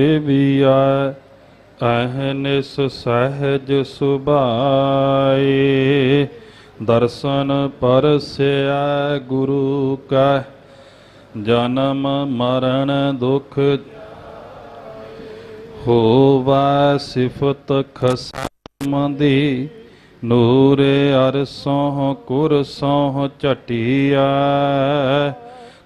ਦੇਵੀਆ ਅਹਨਿਸ ਸਹਿਜ ਸੁਭਾਏ। ਦਰਸ਼ਨ ਪਰਸਿਆ ਗੁਰੂ ਕਾ ਜਨਮ ਮਰਨ ਦੁਖ ਹੋਵਾ ਸਿਫਤ ਖਸਮ ਦੀ। ਨੂਰ ਅਰਸੋਂ ਕੁਰਸੋਂ ਝਟਿਆ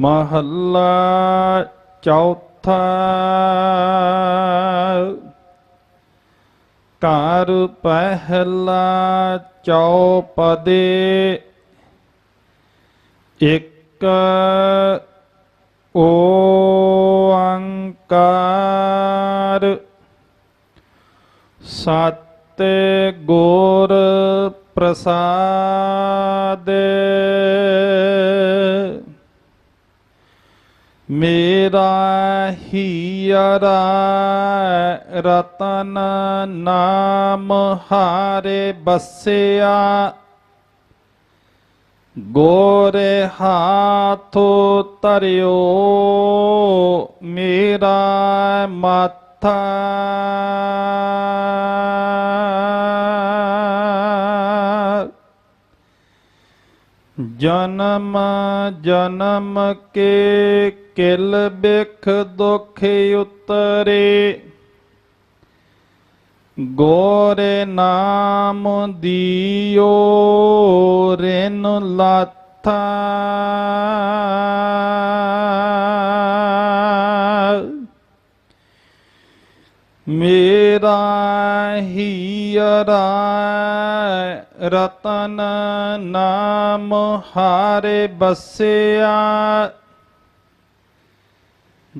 ਮਹੱਲਾ ਚੌਥਾ। ਘਰ ਪਹਿਲਾ ਚੌਪਦੇ। ਇੱਕ ਓੰਕਾਰ ਸਤ ਗੁਰ ਪ੍ਰਸਾਦ। ਮੇਰਾ ਹੀਰਾ ਰਤਨ ਨਾਮ ਹਾਰੇ ਬਸਿਆ ਗੋਰੇ ਹਾਥੋ ਤਰਿਓ ਮੇਰਾ ਮਾਥਾ ਜਨਮ ਜਨਮ ਕੇ ਕਿਲ ਬਿਖ ਦੁਖ ਉਤਰੇ। ਗੋਰੇ ਨਾਮ ਦੀਓ, ਰੇਨ ਲਾਥਾ। ਮੇਰਾ ਹੀਰਾ ਰਤਨ ਨਾਮ ਹਾਰੇ ਬਸਿਆ।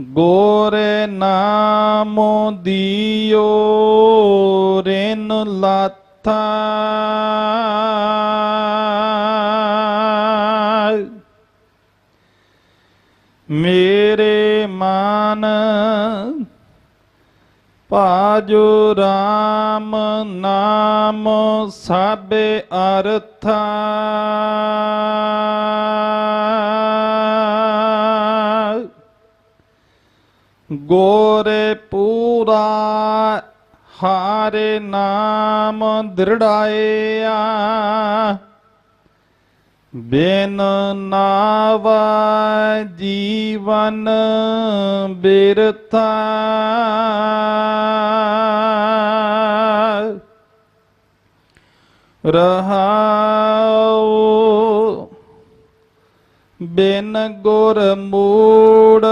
ਗੋਰੇ ਨਾਮੋ ਦੀਓ ਰਿਨ ਲਾਥਾ। ਮੇਰੇ ਮਨ ਭਾਜੋ RAM ਨਾਮ ਸਾਬੇ ਅਰਥਾ। ਗੋਰੇ ਪੂਰਾ ਹਾਰੇ ਨਾਮ ਦ੍ਰਿੜਾਇਆ। ਬਿਨ ਨਾਵਾ ਜੀਵਨ ਬਿਰਥਾ। ਰਹਾਉ ਬਿਨ ਗੁਰ ਮੂੜ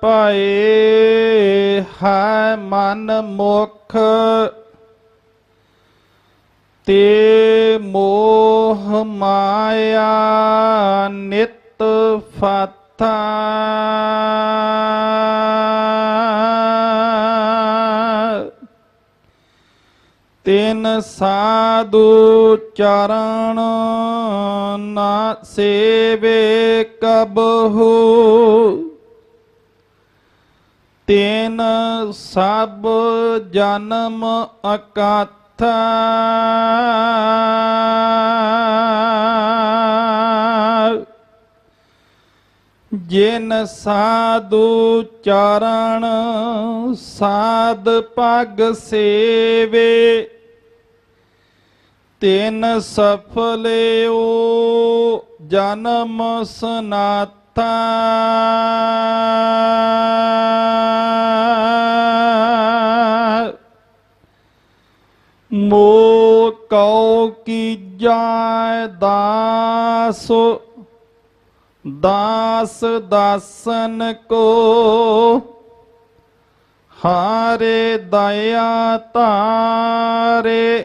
ਪਾਏ ਹੈ ਮਨ ਮੁਖ ਤੇ ਮੋਹ ਮਾਇਆ ਨਿਤ ਫਾਥਾ। ਤਿਨ ਸਾਧੂ ਚਰਨ ਨਾ ਸੇਵੇ ਕਬਹੂ। ਤਿਨ ਸਭ ਜਨਮ ਅਕਾਥਾ। ਜਿਨ ਸਾਧੂ ਚਰਨ ਸਾਧ ਪਗ ਸੇਵੇ। ਤਿਨ ਸਫਲਿਓ ਜਨਮ ਸਨਾਥਾ ਮੋ ਕਉ ਕੀ ਜਾਇ ਦਾਸ ਦਾਸ ਦਾਸਨ ਕੋ। ਹਾਰੇ ਦਇਆ ਤਾਰੇ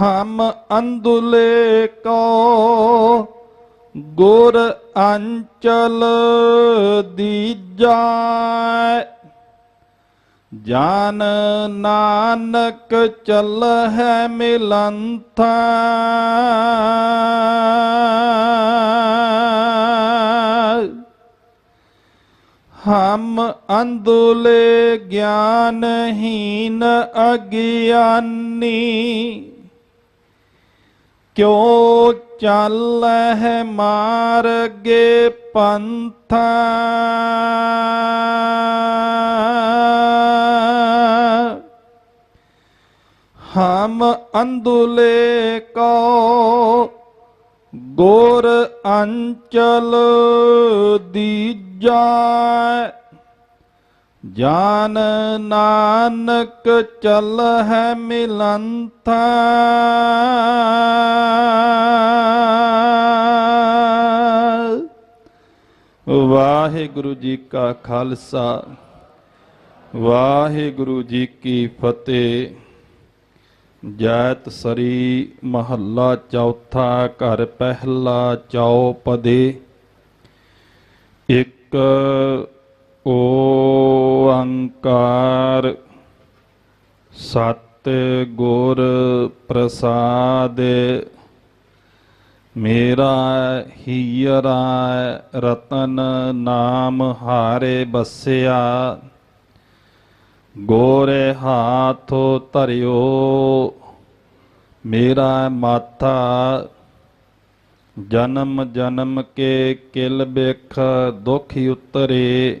ਹਮ ਅੰਦੁਲੇ ਕੋ ਗੁਰ ਅੰਚਲ ਦੀਜੈ ਜਾਨ ਨਾਨਕ ਚੱਲ ਹੈ ਮਿਲੰਥਾ। ਹਮ ਅੰਦੁਲੇ ਗਿਆਨਹੀਨ ਅਗਿਆਨੀ। ਕਿਉ ਚੱਲ ਹੈ ਮਾਰਗੇ ਪੰਥ? ਹਮ ਅੰਦੁਲੇ ਕੋ ਗੋਰ ਅੰਚਲ ਦੀਜੈ। ਜਾਨ ਨਾਨਕ ਚੱਲ ਹੈ ਮਿਲੰਥਾ ਵਾਹਿਗੁਰੂ ਜੀ ਕਾ ਖਾਲਸਾ, ਵਾਹਿਗੁਰੂ ਜੀ ਕੀ ਫਤਿਹ। ਜੈਤ ਸਰੀ ਮਹੱਲਾ ਚੌਥਾ ਘਰ ਪਹਿਲਾ ਚੌਪਦੇ। ਇੱਕ ਓੰਕਾਰ ਸਤ ਗੁਰ ਪ੍ਰਸਾਦ, ਮੇਰਾ ਹੀਰਾ ਰਤਨ ਨਾਮ ਹਾਰੇ ਬਸਿਆ, ਗੋਰੇ ਹਾਥੋ ਧਰਿਓ, ਮੇਰਾ ਮਾਥਾ ਜਨਮ ਜਨਮ ਕੇ ਕਿਲ ਬਿਖ ਦੁਖ ਉਤਰੇ।